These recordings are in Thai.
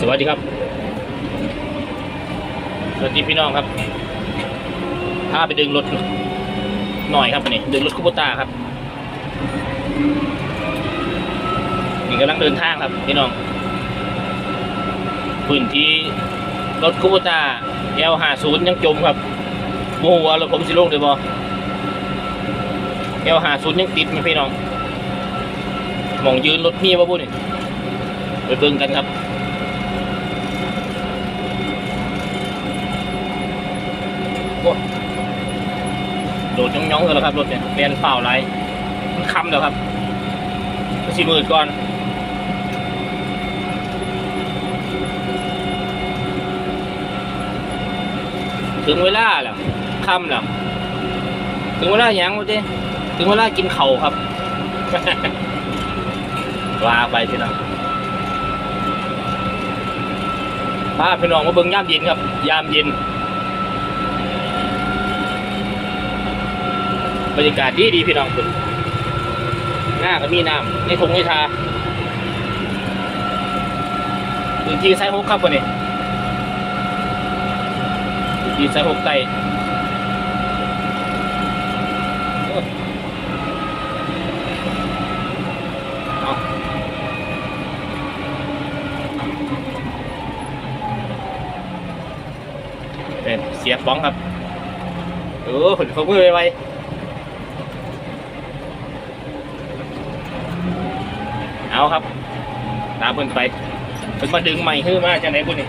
สวัสดีครับ สวัสดีพี่น้องครับพาไปดึงรถหน่อยครับอันนี้ดึงรถคูโบต้าครับนี่กำลังเดินทางครับพี่น้องพื้นที่รถคูโบต้า L50 ยังจมครับโมโหว่ารถผมสิลงเลยบอ L50 ยังติดไหมพี่น้องมองยืนรถมีบ่บุนี่ไปเบิ่งกันครับ โดดย่องๆเลยแล้วครับรถเนี่ยเรียนเปล่าไรมันคำแล้วครับสี่หมื่นก่อนถึงเวลาแล้วค่ำแล้วถึงเวลาหยังวะเจ้ถึงเวลากินเข่าครับลาไปพี่น้องพาพี่น้องมาเบิ่งยามเย็นครับ ยามเย็น บรรยากาศดีดีพี่น้องคุณหน้าก็มีน้ำในทงในทาพื้นที่ไซหกครับวันนี้พื้นที่ไซหกไต่เอ็นเสียบ้องครับเออผลเขามือไว เอาครับ ตามเพิ่นไปเพิ่นมาดึงใหม่ขึ้นมาจากไหนบุญนี่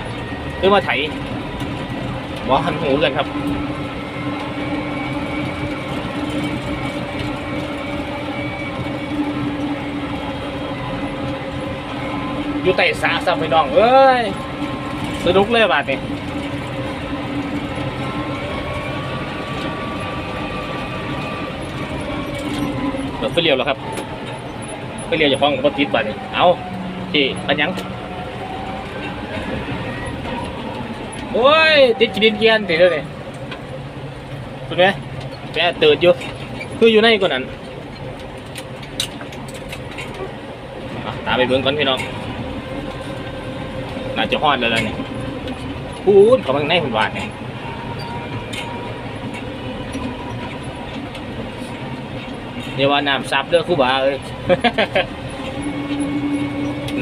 ขึ้นมาไถบอหันหูกันครับอยู่ใต้สาซ้ำไปน้องเอ้ยสนุกเลยบาดนี่เปิดไฟเลี้ยวแล้วครับ ไปเรียนอย่าฟ้องกับติดบัตรนี่เอาที่ปัญญังโอ้ยติดกินเกียนติดเลยคุณไหมแปะตื่นอยู่คืออยู่ในกว่านั้นตามไปเบิ่งก่อนพี่น้องน่าจะฮอดแล้วล่ะนี่พูดเขาข้างในคุณวาดเนี่ยเดี๋ยวว่าน้ำซับเด้อคู่บ่าเอ้ย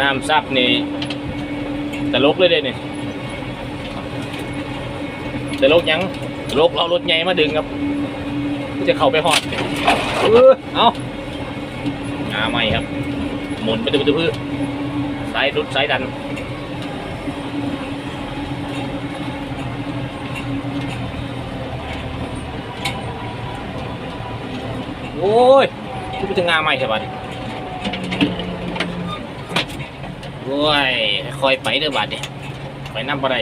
น้ำซับนี่ตลกเลยเด้นี่ตลกยังตลกเรารถใหญ่มาดึงครับ จะเข้าไปหอดเออเอางาใหม่ครับ หมุนไปดูไปดูพื้นสายรุดสายดันโอ้ยที่ไปถึงงาใหม่ใช่ปะนี่ โอ้ยคอยไปเด้อบาดนี่ไปน้ำบ่ได้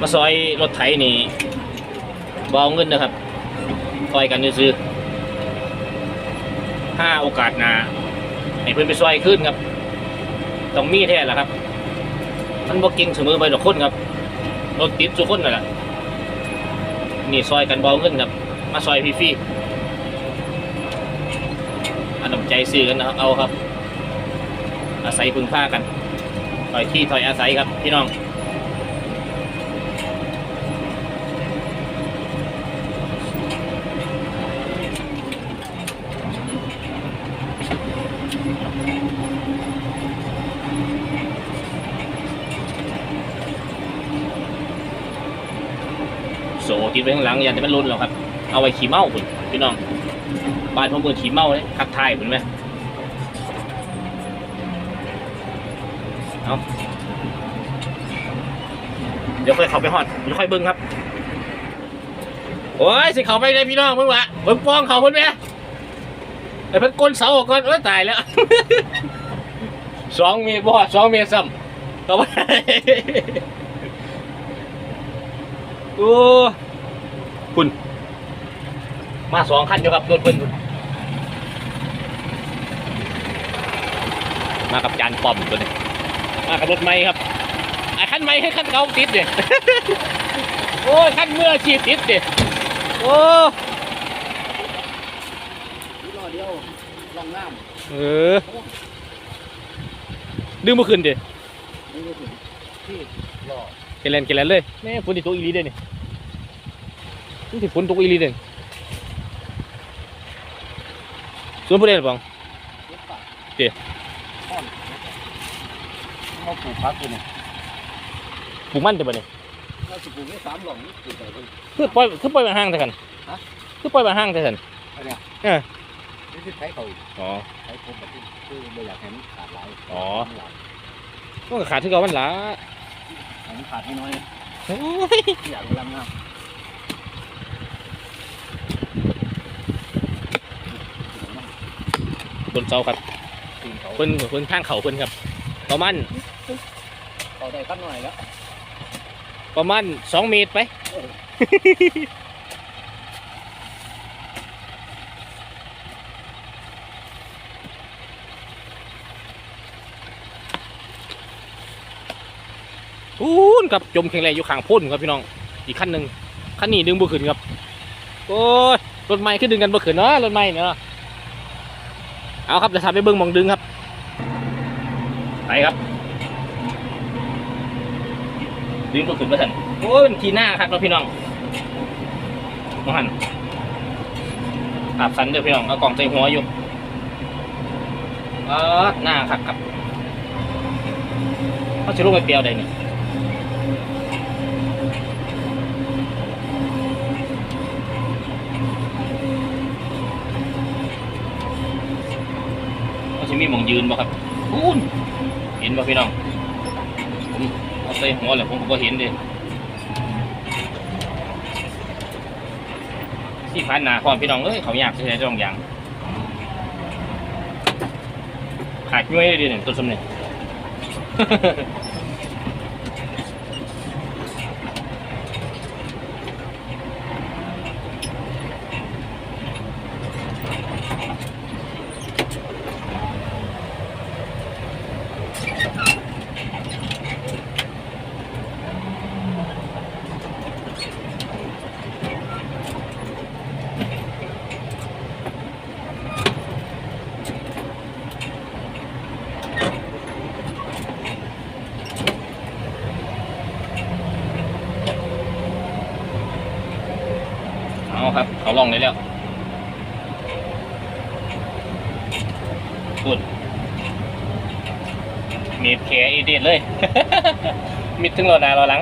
มาซอยรถไถนี่บเอาเงินนะครับซอยกันซื้อห้าโอกาสนาให้เพื่อนไปซอยขึ้นครับ ต้องมีแท้หละครับ มันบ่เก่งเสมอไปหรอกคนครับ รถติดสุกคนนั่นแหละนี่ซอยกันเบาเงินครับ มาซอยฟรีอันน้ำใจซื้อกันนะครับเอาครับ อาศัยพึ่งพากันถอยที่ถอยอาศัยครับพี่น้อง ไว้ข้างหลังอย่าจะมันลุนหรอกครับ เอาไว้ขี่เมาพุ่นพี่น้องบ้านผมเปิดขี่เมาเลยทักทายพุ่นไหมเอาเดี๋ยวค่อยเข้าไปฮอดเดี๋ยวค่อยเบิ้งครับ โอ้ยสิเข้าไปเลยพี่น้องมึงวะเบิ้งฟองเขาพุ่นไหมไอ้พิ่นก้นเสาออกก่อนโอ้ยตายแล้วสองเมตรบ่สองเมตรซ้ำเข้าไปโอ้ คุณมาสองคันอยู่ครับรถเพิ่นพุ่นมากับจานปอมตัวนี้มากับรถไม้ครับไอ้คันไม้ให้คันเก่าติดเนี่ยโอ้ยขั้นเมื่อชีพติดดิโอ้รอเดียวลองน้เออดึงมาขึ้นดิำนี่ก็ถึงที่รอเกลนเกลนเลยแม่ฝนติดตกอีหลีเด้นี่ นี่สิฝนตกอีหลีเด้สวนผู้เล่นบ้างเก็บปากเดี๋ยวอ่อนมาปลูกพักอยู่นี่ปลูกมันแต่บ่เนี่ยเราจะปลูกได้สามหล่องนี่ปลูกไปเลยคือปล่อยคือปล่อยมาห้างแต่กันฮะคือปล่อยมาห้างแต่กันอันเนี้ยเออนี่คือใช้เขาอีกอ๋อใช้ผมแบบที่คือไม่อยากให้มันขาดหลายอ๋อไม่อยากมันก็ขาดที่เก่ามันละให้มันขาดให้น้อยโอ้ยไม่อยากลำน้ บนเสาครับำตีนเขาเพิ่นเพิ่นข้างเขาเพิ่นครับ ประมาณเขาได้ขั้นหน่อยแล้วประมาณสองเมตรไปพูนครับจมแข็งแรงอยู่ข้างพ่นครับพี่น้อง อีกขั้นหนึ่งขั้นนี้ดึงบ่ขึ้นครับ โอ้ยรถไม้ขึ้นดึงกันบ่ขึ้นเนาะรถไม้เนาะ เอาครับเดี๋ยวทำไปเบิ้งมองดึงครับ ไปครับ ดึงบ่ขึ้นมาทันโอ้ยเป็นทีหน้าครับเราพี่น้องมหันอาบสันเด้อพี่น้องเอากล่องใส่หัวอยู่เออหน้าครับครับเขาจะลงไปเปรียวได้เนี่ย เขาจะมีมองยืนบ่ครับพูนเห็นบ่พี่น้องผมเอาใส่หัวแหละผมก็บ่เห็นเดิที่พันหนาความพี่น้องเอ้ยเขาอยากใช้ตรงอย่างขาดย้วยเลยดิเนี่ยตัวสมเนี่ย เอา ครับเลองได้แล้วสุดมีแขอีเด็ดเลย มิดถึงราหนาเราหลัง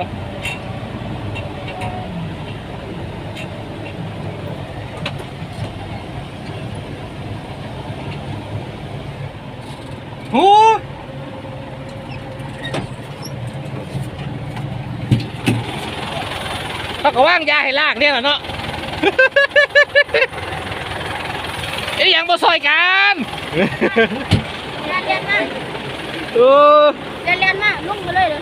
โอ้เขาก็ว่างยาให้ลากเนี่ยแหละเนาะ อ้ยยังบ่ซอยกันเรียนเรียนมาเออเรียนเรียนมาลงไปเลยเลย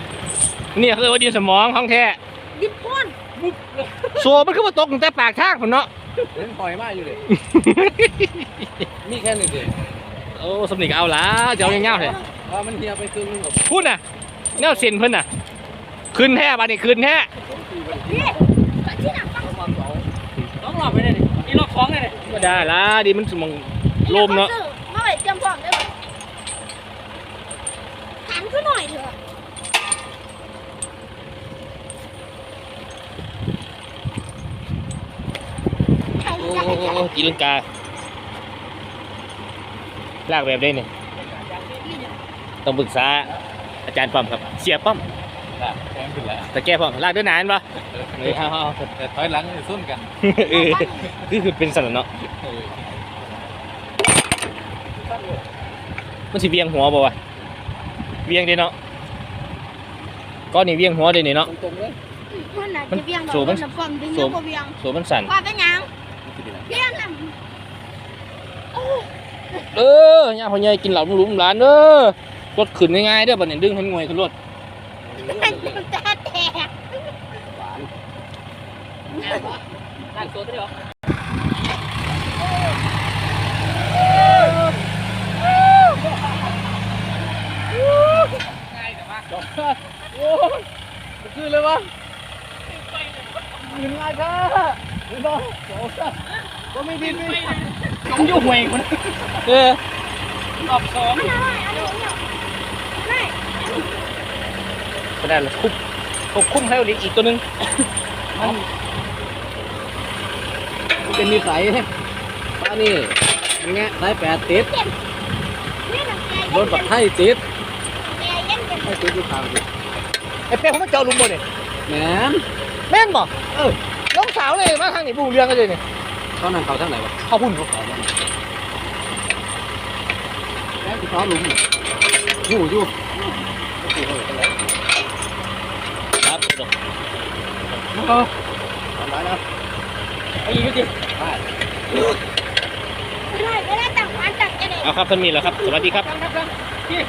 เนี่ยคือว่าดินสมองของแท้ดิบพ่นโซมันคือว่าตกตั้งแต่ปากทางผมเนาะเล่นปล่อยมากอยู่เลยมีแค่นี้เดียวโอ้สำนึกเอาละจะเอาเงี้ยๆเลยว่ามันเฮียไปครึ่งนึงกับพูดน่ะแนวเส้นเพิ่นน่ะ ขึ้นแท้บัดนี้ขึ้นแท้ ดิมีรอบท้องเลยดิไม่ได้ละดิมันสมองลมเนาะเมื่อไหร่เตรียมพร้อมได้ไหมถามขึ้นหน่อยเถอะโอ้จีลังกาลากแบบได้เนี่ยต้องปรึกษาอาจารย์ป้อมครับ เสียป้อม แทงขึ้นแล้วแต่แก้ป้อมลากด้วยนานปะเออเอาเอาแต่ถอยหลังซุ่นกันเออคือคือเป็นสันเนาะเออมันสิเวียงหัวบ่วะเวียงเด้เนาะก้อนนี่เวียงหัวเด้นี่เนาะตรงๆเลยมันน่ะจะเบี่ยงดอกโซ่มันมันน่ะพร้อมดึงโซ่ยังบ่เบี่ยงโซมันสั่นว่าเป็นหยังมันสิเป็นไรเบี่ยงน่ะเออย่าพ่อใหญ่กินเหล้าหลุมหลานเด้อรถขึ้นง่ายๆเด้อบัดนี้ดึงให้มันงวยขึ้นรถ แต่แตกหวานนั่งตัวเดียคือเลยวะยืนไงเถอะยืนรอก็ไม่ดินไม่จมอยู่ห่วยคนเออรอบสอง มันอร่อยอร่อยเนี่ยไม่ ก็ได้เลยคุ้มคุ้มคุ้มให้อีกอีกตัวหนึงมันเป็นนิสัยป้านี่ยังไงสายแปดติดนี่หนังแกโดนปัดไทยติดแกเย็นกันไทยติดอยู่ทางดิไอ้เป้เขามาเจาะหลุมบ่เนี่ยแหมนแม่นบ่เออน้องสาวเลยมาทางนี้บูเรื่องกันเลยเนี่ยตอนนั้นเขาทางไหนวะเข้าพุ่นเขาแล้วที่เขาหลุมอยู่อยู่ ครับทำไรนะไอ้ยี่สิบได้ไม่ได้ไม่ได้ต่างวันต่างกันเลยเอาครับท่านมีแล้วครับ สวัสดีครับครับครับพี่